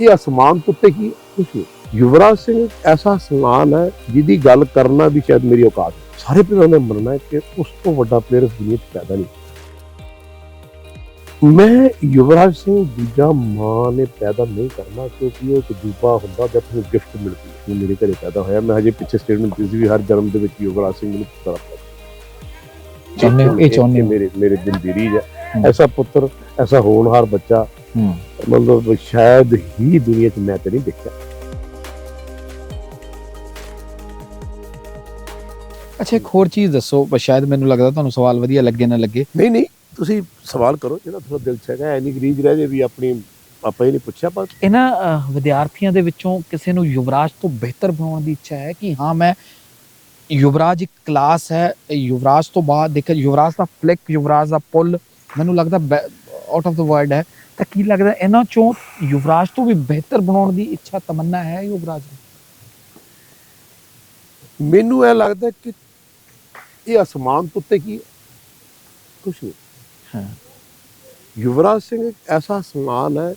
ਇਹ ਅਸਮਾਨ ਤੋਂ ਉੱਤੇ ਕੀ ਕੁਝ ਯੁਵਰਾਜ ਸਿੰਘ ਐਸਾ ਸਮਾਨ ਹੈ ਜਿਹਦੀ ਗੱਲ ਕਰਨਾ ਵੀ ਸ਼ਾਇਦ ਮੇਰੀ ਔਕਾਤ। ਸਾਰੇ ਪਲੇਅਰਾਂ ਨੇ ਮੰਨਣਾ ਹੈ ਕਿ ਉਸ ਤੋਂ ਵੱਡਾ ਪਲੇਅਰ ਇਸ ਦੁਨੀਆ 'ਚ ਪੈਦਾ ਨਹੀਂ ਮੈਂ ਯੁਵਰਾਜ ਸਿੰਘ ਦੂਜਾ ਮਾਂ ਨੇ ਪੈਦਾ ਨਹੀਂ ਕਰਨਾ ਕਿਉਂਕਿ ਉਹ ਇੱਕ ਜੂਬਾ ਹੁੰਦਾ ਜਦ ਤੁਹਾਨੂੰ ਗਿਫਟ ਮਿਲਦੀ ਹੈ। ਮੇਰੇ ਘਰੇ ਪੈਦਾ ਹੋਇਆ। ਮੈਂ ਹਜੇ ਪਿੱਛੇ ਸਟੇਟਮੈਂਟ ਦਿੱਤੀ ਵੀ ਹਰ ਜਨਮ ਦੇ ਵਿੱਚ ਯੁਵਰਾਜ ਸਿੰਘ ਨੂੰ ਪੁੱਤਰ ਆਉਂਦਾ ਚਾਹੁੰਦੇ ਇਹ ਚਾਹੁੰਦੇ। ਮੇਰੇ ਮੇਰੇ ਦਿਲ ਦੀ ਹੂੰ। ਐਸਾ ਪੁੱਤਰ ਐਸਾ ਹੋਣਹਾਰ ਬੱਚਾ ਹੂੰ। ਮਤਲਬ ਸ਼ਾਇਦ ਹੀ ਦੁਨੀਆ 'ਚ ਮੈਂ ਤੇ ਨਹੀਂ ਦੇਖਿਆ। ਅੱਛਾ ਇੱਕ ਹੋਰ ਚੀਜ਼ ਦੱਸੋ ਬਸ ਸ਼ਾਇਦ ਮੈਨੂੰ ਲੱਗਦਾ ਤੁਹਾਨੂੰ ਸਵਾਲ ਵਧੀਆ ਲੱਗੇ ਨਾ ਲੱਗੇ। ਨਹੀਂ ਨਹੀਂ ਤੁਸੀਂ ਸਵਾਲ ਕਰੋ ਜਿਹੜਾ ਤੁਹਾਡਾ ਦਿਲ 'ਚ ਹੈਗਾ ਐਨੀ ਰੀਝ ਰਹਿ ਜੇ ਵੀ ਆਪਣੀ ਆਪਾਂ ਇਹ ਨਹੀਂ ਪੁੱਛਿਆ ਪਰ ਇਹਨਾਂ ਅਹ, ਵਿਦਿਆਰਥੀਆਂ ਦੇ ਵਿੱਚੋਂ ਕਿਸੇ ਨੂੰ ਯੁਵਰਾਜ ਤੋਂ ਬਿਹਤਰ ਬਣਾਉਣ ਦੀ ਇੱਛਾ ਹੈ ਕਿ ਹਾਂ ਮੈਂ ਯੁਵਰਾਜ ਇੱਕ ਕਲਾਸ ਹੈ ਯੁਵਰਾਜ ਤੋਂ ਬਾਅਦ ਦੇਖ ਯੁਵਰਾਜ ਦਾ ਫਲਿਕ ਯੁਵਰਾਜ ਦਾ ਪੁੱਲ ਮੈਨੂੰ ਲੱਗਦਾ ਆਊਟ ਆਫ ਦਾ ਵਰਲਡ ਹੈ ਤਾਂ ਕੀ ਲੱਗਦਾ ਇਹਨਾਂ ਚੋਂ ਯੁਵਰਾਜ ਤੋਂ ਵੀ ਬਿਹਤਰ ਬਣਾਉਣ ਦੀ ਇੱਛਾ ਤਮੰਨਾ ਹੈ ਯੁਵਰਾਜ ਨੂੰ? ਮੈਨੂੰ ਇਹ ਲੱਗਦਾ ਕਿ ਇਹ ਅਸਮਾਨ ਤੋਂ ਉੱਤੇ ਕੀ ਕੁਝ ਨਹੀਂ। ਹਾਂ। ਯੁਵਰਾਜ ਸਿੰਘ ਇੱਕ ਐਸਾ ਸਮਾਨ ਹੈ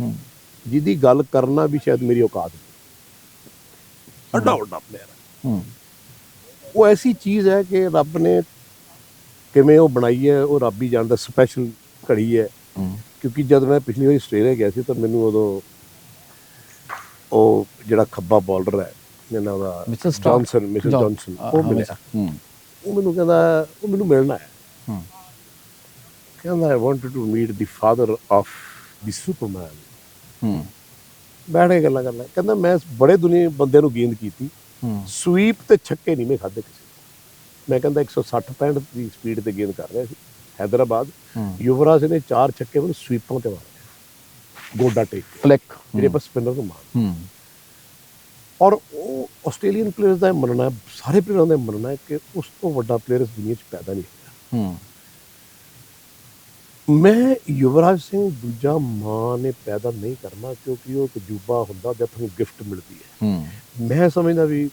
ਹੂੰ। ਜਿਹਦੀ ਗੱਲ ਕਰਨਾ ਵੀ ਸ਼ਾਇਦ ਮੇਰੀ ਔਕਾਤ ਨਹੀਂ। ਅੱਡਾ ਵੱਡਾ ਪਲੇਅਰ ਹੂੰ। ਉਹ ਐਸੀ ਚੀਜ਼ ਹੈ ਕਿ ਰੱਬ ਨੇ ਕਿਵੇਂ ਉਹ ਬਣਾਈ ਹੈ ਉਹ ਰੱਬ ਹੀ ਜਾਣਦਾ ਸਪੈਸ਼ਲ ਘੜੀ ਹੈ। ਕਿਉਂਕਿ ਜਦ ਮੈਂ ਪਿਛਲੀ ਵਾਰੀ ਆਸਟ੍ਰੇਲੀਆ ਗਿਆ ਸੀ ਤਾਂ ਮੈਨੂੰ ਉਦੋਂ ਉਹ ਜਿਹੜਾ ਖੱਬਾ ਬਾਲਰ ਹੈ ਇਹਨਾਂ ਦਾ mister star Johnson mister Johnson ਉਹ ਮਿਲਿਆ। ਉਹ ਮੈਨੂੰ ਕਹਿੰਦਾ ਉਹ ਮੈਨੂੰ ਮਿਲਣਾ ਹੈ। ਹੂੰ। ਕਹਿੰਦਾ I wanted to meet the father of the Superman ਹੂੰ। ਬੈਠ ਕੇ ਗੱਲਾਂ ਕਰਨਾ। ਕਹਿੰਦਾ ਮੈਂ ਬੜੇ ਦੁਨੀਆ ਬੰਦੇ ਨੂੰ ਗੇਂਦ ਕੀਤੀ। ਸਵੀਪ ਤੇ ਛੱਕੇ ਨਹੀਂ ਮੈਂ ਖਾਦੇ ਕਿਸੇ ਮੈਂ ਕਹਿੰਦਾ 160 65 ਦੀ ਸਪੀਡ ਤੇ ਗੇਂਦ ਕਰ ਰਿਹਾ ਸੀ। ਹੈਦਰਾਬਾਦ ਹੂੰ ਯੁਵਰਾਜ ਨੇ ਚਾਰ ਛੱਕੇ ਮੈਨੂੰ ਸਵੀਪਾਂ ਤੇ ਮਾਰੇ ਗੋਡਾ ਟੇਕ ਫਲਿਕ ਜਿਹੜੇ ਬਸ ਸਪਿਨਰ ਨੂੰ ਮਾਰ ਔਰ ਉਹ ਆਸਟ੍ਰੇਲੀਅਨ ਪਲੇਅਰਸ ਦਾ ਮੰਨਣਾ ਸਾਰੇ ਪਲੇਅਰਾਂ ਦਾ ਮੰਨਣਾ ਹੈ ਕਿ ਉਸ ਤੋਂ ਵੱਡਾ ਪਲੇਅਰ ਇਸ ਦੁਨੀਆ 'ਚ ਪੈਦਾ ਨਹੀਂ ਹੋਇਆ ਮੈਂ ਯੁਵਰਾਜ ਸਿੰਘ ਦੂਜਾ ਮਾਂ ਨੇ ਪੈਦਾ ਨਹੀਂ ਕਰਨਾ ਕਿਉਂਕਿ ਉਹ ਇੱਕ ਜੂਬਾ ਹੁੰਦਾ ਜਦ ਤੁਹਾਨੂੰ ਗਿਫਟ ਮਿਲਦੀ ਹੈ ਮੈਂ ਸਮਝਦਾ ਵੀ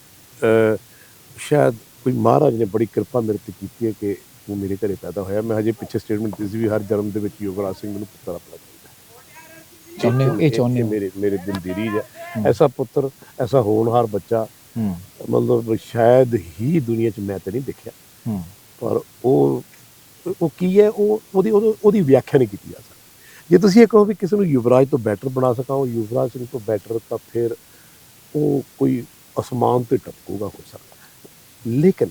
ਸ਼ਾਇਦ ਕੋਈ ਮਹਾਰਾਜ ਨੇ ਬੜੀ ਕਿਰਪਾ ਮੇਰੇ ਤੇ ਕੀਤੀ ਹੈ ਕਿ ਉਹ ਮੇਰੇ ਘਰੇ ਪੈਦਾ ਹੋਇਆ। ਮੈਂ ਹਜੇ ਪਿੱਛੇ ਸਟੇਟਮੈਂਟ ਦਿੱਤੀ ਸੀ ਵੀ ਹਰ ਜਨਮ ਦੇ ਵਿੱਚ ਯੁਵਰਾਜ ਸਿੰਘ ਨੂੰ ਪੁੱਤਰ ਆਪਣਾ ਚਾਹੀਦਾ ਹੋ। ਇਹ ਚਾਹੁੰਦੇ ਹੋ? ਮੇਰੇ ਮੇਰੇ ਦਿਲ ਦੀ ਰੀਝ ਹੈ। ਐਸਾ ਪੁੱਤਰ ਐਸਾ ਹੋਣਹਾਰ ਬੱਚਾ ਮਤਲਬ ਸ਼ਾਇਦ ਹੀ ਦੁਨੀਆ 'ਚ ਮੈਂ ਤੇ ਨਹੀਂ ਦੇਖਿਆ। ਪਰ ਉਹ ਉਹ ਕੀ ਹੈ? ਉਹ ਉਹਦੀ ਉਹਦੀ- ਵਿਆਖਿਆ ਨਹੀਂ ਕੀਤੀ ਜਾ ਸਕਦੀ। ਜੇ ਤੁਸੀਂ ਇਹ ਕਹੋ ਵੀ ਕਿਸੇ ਨੂੰ ਯੁਵਰਾਜ ਤੋਂ ਬੈਟਰ ਬਣਾ ਸਕਾਂ ਉਹ ਯੁਵਰਾਜ ਸਿੰਘ ਤੋਂ ਬੈਟਰ ਤਾਂ ਫਿਰ ਉਹ ਕੋਈ ਅਸਮਾਨ ਤੇ ਟਪਕੂਗਾ ਹੋ ਸਕਦਾ। ਹੈ। ਲੇਕਿਨ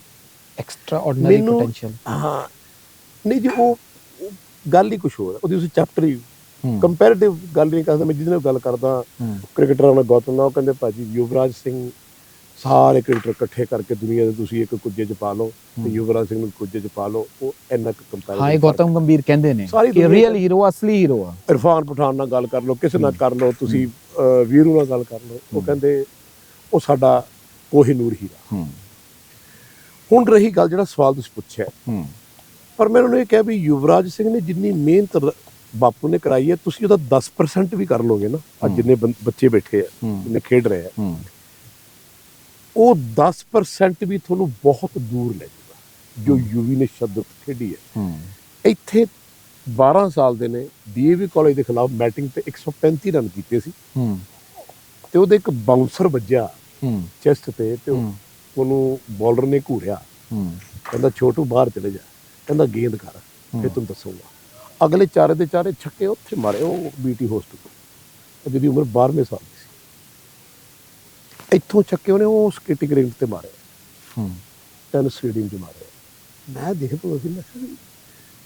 ਐਕਸਟਰਾ ਆਰਡੀਨਰੀ ਮੈਨੂੰ- ਪੋਟੈਂਸ਼ੀਅਲ ਹਾਂ ਨਹੀਂ ਜੀ ਉਹ ਉਹ ਗੱਲ ਹੀ ਕੁਝ ਹੋਰ ਹੈ। ਉਹਦੀ ਉਸ ਚੈਪਟਰ ਹੀ ਕੰਪੈਰੀਟਿਵ ਗੱਲ ਨਹੀਂ ਕਰਦਾ ਮੈਂ ਜਿਹਦੇ ਨਾਲ ਗੱਲ ਕਰਦਾ ਕ੍ਰਿਕਟਰਾਂ ਨਾਲ ਗੌਤਮ ਨਾਲ ਉਹ ਕਹਿੰਦੇ ਭਾਜੀ ਯੁਵਰਾਜ ਸਿੰਘ ਸਾਰੇ ਕ੍ਰਿਕਟਰ ਇਕੱਠੇ ਕਰਕੇ ਦੁਨੀਆ ਦੇ ਤੁਸੀਂ ਇੱਕ ਕੁੱਜੇ 'ਚ ਪਾ ਲਓ ਤੇ ਯੁਵਰਾਜ ਸਿੰਘ ਨੂੰ ਕੁੱਜੇ 'ਚ ਪਾ ਲਓ। ਉਹ ਇੰਨਾ ਕੁ ਕੰਪੈਰੀਟਿਵ ਹਾਂ ਇਹ ਗੌਤਮ ਗੰਭੀਰ ਕਹਿੰਦੇ ਨੇ ਸਾਰੀ ਕਿ ਦੁਨੀਆ ਰੀਅਲ ਹੀਰੋ ਅਸਲੀ ਹੀਰੋ ਆ। ਇਰਫਾਨ ਪਠਾਨ ਨਾਲ ਗੱਲ ਕਰ ਲਓ ਕਿਸੇ ਨਾਲ ਕਰ ਲਓ ਤੁਸੀਂ ਅਹ, ਵੀਰੂ ਨਾਲ ਗੱਲ ਕਰ ਲਓ। ਉਹ ਕਹਿੰਦੇ ਉਹ ਸਾਡਾ ਕੋਹੀਨੂਰ ਹੀਰਾ। ਹੂੰ। ਹੁਣ ਰਹੀ ਗੱਲ ਜਿਹੜਾ ਸਵਾਲ ਤੁਸੀਂ ਪੁੱਛਿਆ ਹੂੰ। ਪਰ ਮੈਂ ਉਹਨੂੰ ਇਹ ਕਿਹਾ ਵੀ ਯੁਵਰਾਜ ਸਿੰਘ ਨੇ ਜਿੰਨੀ ਮਿਹਨਤ ਬਾਪੂ ਨੇ ਕਰਾਈ ਹੈ ਤੁਸੀਂ ਉਹਦਾ 10% ਵੀ ਕਰ ਲੋਗੇ ਨਾ ਅੱਜ ਜਿੰਨੇ ਬੱਚੇ ਬੈਠੇ ਆ। ਜਿੰਨੇ ਖੇਡ ਰਹੇ ਆ। ਉਹ 10% ਵੀ ਤੁਹਾਨੂੰ ਬਹੁਤ ਦੂਰ ਲੈ ਜਾਊਗਾ ਜੋ ਯੂਵੀ ਨੇ ਸ਼ਬਦ ਖੇਡੀ ਹੈ। ਇੱਥੇ 12 ਸਾਲ ਦੇ ਨੇ ਡੀਏਵੀ ਕਾਲਜ ਦੇ ਖਿਲਾਫ ਬੈਟਿੰਗ ਤੇ 135 ਰਨ ਕੀਤੇ ਸੀ। ਤੇ ਉਹਦੇ ਇੱਕ ਬਾਉਂਸਰ ਵੱਜਿਆ ਚੈਸਟ ਤੇ ਤੇ। ਉਹਨੂੰ ਬੋਲਰ ਨੇ ਘੂਰਿਆ। ਹੂੰ। ਕਹਿੰਦਾ ਛੋਟੂ ਬਾਹਰ ਚਲੇ ਜਾ। ਕਹਿੰਦਾ ਗੇਂਦ ਕਰ ਫਿਰ ਤੈਨੂੰ ਦੱਸੂਗਾ। ਅਗਲੇ ਚਾਰੇ ਦੇ ਚਾਰੇ ਛੱਕੇ ਉੱਥੇ ਮਾਰੇ ਉਹ ਬੀਟੀ ਹੋਸਟ ਤੋਂ। ਜਿਹਦੀ ਉਮਰ 12ਵੇਂ ਸਾਲ ਦੀ ਸੀ। ਇੱਥੋਂ ਛੱਕੇ ਉਹਨੇ ਉਹ ਸਕੇਟਿੰਗ ਰਿੰਗ ਤੇ ਮਾਰੇ। ਹੂੰ। ਟੈਨਿਸ ਸਟੇਡੀਅਮ 'ਚ ਮਾਰੇ। ਮੈਂ ਦੇਖ ਤੋਂ ਅਸੀਂ ਮੈਂ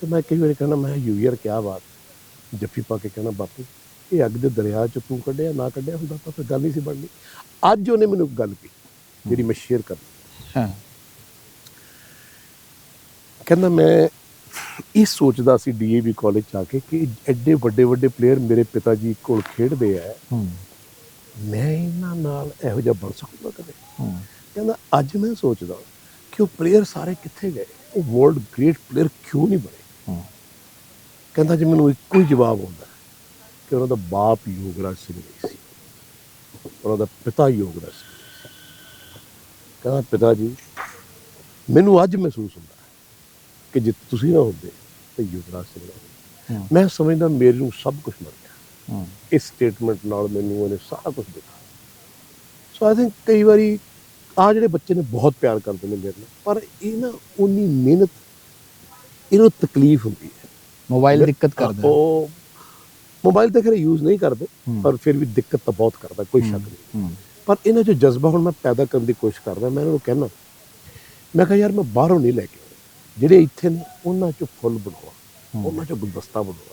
ਤੇ ਮੈਂ ਕਈ ਵਾਰੀ ਕਹਿੰਦਾ ਮੈਂ ਯੂ ਯਾਰ ਕੀ ਬਾਤ ਜੱਫੀ ਪਾ ਕੇ ਕਹਿੰਦਾ ਬਾਪੂ ਇਹ ਅੱਗ ਦੇ ਦਰਿਆ 'ਚ ਤੂੰ ਕੱਢਿਆ ਨਾ ਕੱਢਿਆ ਹੁੰਦਾ ਤਾਂ ਫਿਰ ਗੱਲ ਨਹੀਂ ਸੀ ਬਣਨੀ। ਅੱਜ ਉਹਨੇ ਮੈਨੂੰ ਗੱਲ ਕਹੀ। ਜਿਹੜੀ ਮੈਂ ਸ਼ੇਅਰ ਕਰਨੀ ਹਾਂ। ਕਹਿੰਦਾ ਮੈਂ ਇਹ ਸੋਚਦਾ ਸੀ ਡੀਏਵੀ ਕਾਲਜ ਆ ਕੇ ਕਿ ਐਡੇ ਵੱਡੇ ਵੱਡੇ ਪਲੇਅਰ ਮੇਰੇ ਪਿਤਾ ਜੀ ਕੋਲ ਖੇਡਦੇ ਆ। ਹੂੰ। ਮੈਂ ਇਹਨਾਂ ਨਾਲ ਇਹੋ ਜਿਹਾ ਬਣ ਸਕੂੰਗਾ ਕਦੇ? ਕਹਿੰਦਾ ਅੱਜ ਮੈਂ ਸੋਚਦਾ ਕਿ ਉਹ ਪਲੇਅਰ ਸਾਰੇ ਕਿੱਥੇ ਗਏ? ਉਹ ਵਰਲਡ ਗ੍ਰੇਟ ਪਲੇਅਰ ਕਿਉਂ ਨਹੀਂ ਬਣੇ? ਕਹਿੰਦਾ ਜੀ ਮੈਨੂੰ ਇੱਕੋ ਹੀ ਜਵਾਬ ਆਉਂਦਾ ਕਿ ਉਹਨਾਂ ਦਾ ਬਾਪ ਯੋਗਰਾਜ ਸਿੰਘ ਨਹੀਂ ਸੀ। ਉਹਨਾਂ ਦਾ ਪਿਤਾ ਯੋਗਰਾਜ ਸਿੰਘ ਸੀ। ਕਹਿੰਦਾ ਪਿਤਾ ਜੀ ਮੈਨੂੰ ਅੱਜ ਮਹਿਸੂਸ ਹੁੰਦਾ ਕਿ ਜੇ ਤੁਸੀਂ ਨਾ ਹੁੰਦੇ ਤੇ ਯੁਵਰਾਜ ਸਿੰਘ ਨਾ। ਮੈਂ ਸਮਝਦਾ ਮੇਰੇ ਨੂੰ ਸਭ ਕੁਝ ਮਿਲ ਗਿਆ ਇਸ ਸਟੇਟਮੈਂਟ ਨਾਲ ਮੈਨੂੰ ਉਹਨੇ ਸਾਰਾ ਕੁਝ ਦਿੱਤਾ ਸੋ ਆਈ ਥਿੰਕ ਕਈ ਵਾਰੀ ਆ ਜਿਹੜੇ ਬੱਚੇ ਨੇ ਬਹੁਤ ਪਿਆਰ ਕਰਦੇ ਨੇ ਮੇਰੇ ਨਾਲ ਪਰ ਇਹ ਨਾ ਉਨੀ ਮਿਹਨਤ ਇਹਨੂੰ ਤਕਲੀਫ ਹੁੰਦੀ ਹੈ ਮੋਬਾਈਲ ਦਿੱਕਤ ਕਰਦਾ। ਉਹ ਮੋਬਾਈਲ ਤਾਂ ਖਰੇ ਯੂਜ਼ ਨਹੀਂ ਕਰਦੇ। ਪਰ ਫਿਰ ਵੀ ਦਿੱਕਤ ਤਾਂ ਬਹੁਤ ਕਰਦਾ ਕੋਈ ਸ਼ੱਕ ਨਹੀਂ ਪਰ ਇਹਨਾਂ 'ਚ ਜਜ਼ਬਾ ਹੁਣ ਮੈਂ ਪੈਦਾ ਕਰਨ ਦੀ ਕੋਸ਼ਿਸ਼ ਕਰਦਾ ਮੈਂ ਇਹਨਾਂ ਨੂੰ ਕਹਿਣਾ ਮੈਂ ਕਿਹਾ ਯਾਰ ਮੈਂ ਬਾਹਰੋਂ ਨਹੀਂ ਲੈ ਕੇ ਜਿਹੜੇ ਇੱਥੇ ਨੇ ਉਹਨਾਂ 'ਚ ਫੁੱਲ ਬਣਾਵਾ ਉਹਨਾਂ 'ਚ ਗੁਲਦਸਤਾ ਬਣਾਵਾ